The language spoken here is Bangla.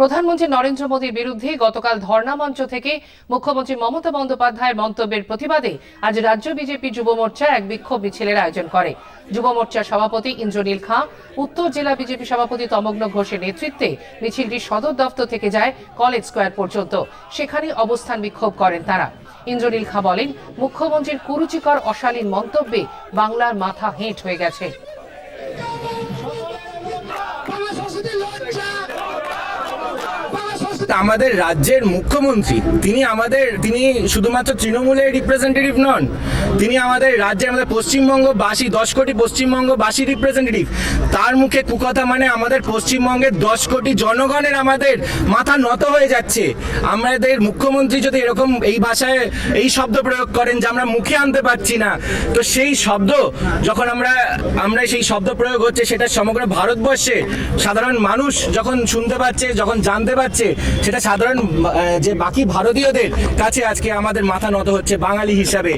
প্রধানমন্ত্রী নরেন্দ্র মোদীর বিরুদ্ধে গতকাল ধর্ণা মঞ্চ থেকে মুখ্যমন্ত্রী মমতা বন্দ্যোপাধ্যায়ের মন্তব্যের প্রতিবাদে আজ রাজ্য বিজেপি যুব মোর্চা এক বিক্ষোভ মিছিলের আয়োজন করে। যুব মোর্চার সভাপতি ইন্দ্রনীল খাঁ, উত্তর জেলা বিজেপি সভাপতি তমগ্ন ঘোষের নেতৃত্বে মিছিলটি সদর দফতর থেকে যায় কলেজ স্কোয়ার পর্যন্ত। সেখানে অবস্থান বিক্ষোভ করেন তারা। ইন্দ্রনীল খাঁ বলেন, মুখ্যমন্ত্রীর কুরুচিকর, অশালীন মন্তব্যে বাংলার মাথা হেঁট হয়ে গেছে। আমাদের রাজ্যের মুখ্যমন্ত্রী, তিনি আমাদের, তিনি শুধুমাত্র তৃণমূলের রিপ্রেজেন্টেটিভ নন, তিনি আমাদের রাজ্যের আমাদের পশ্চিমবঙ্গবাসী, দশ কোটি পশ্চিমবঙ্গবাসী রিপ্রেজেন্টেটিভ তার মুখে কুকথা মানে আমাদের পশ্চিমবঙ্গের দশ কোটি জনগণের আমাদের মাথা নত হয়ে যাচ্ছে। আমাদের মুখ্যমন্ত্রী যদি এরকম এই ভাষায় এই শব্দ প্রয়োগ করেন যে আমরা মুখে আনতে পারছি না, তো সেই শব্দ যখন আমরা আমরা সেই শব্দ প্রয়োগ হচ্ছে সেটা সমগ্র ভারতবর্ষে সাধারণ মানুষ যখন শুনতে পাচ্ছে, যখন জানতে পারছে সেটা সাধারণ যে বাকি ভারতীয়দের কাছে আজকে আমাদের মাথা নত হচ্ছে বাঙালি হিসাবে।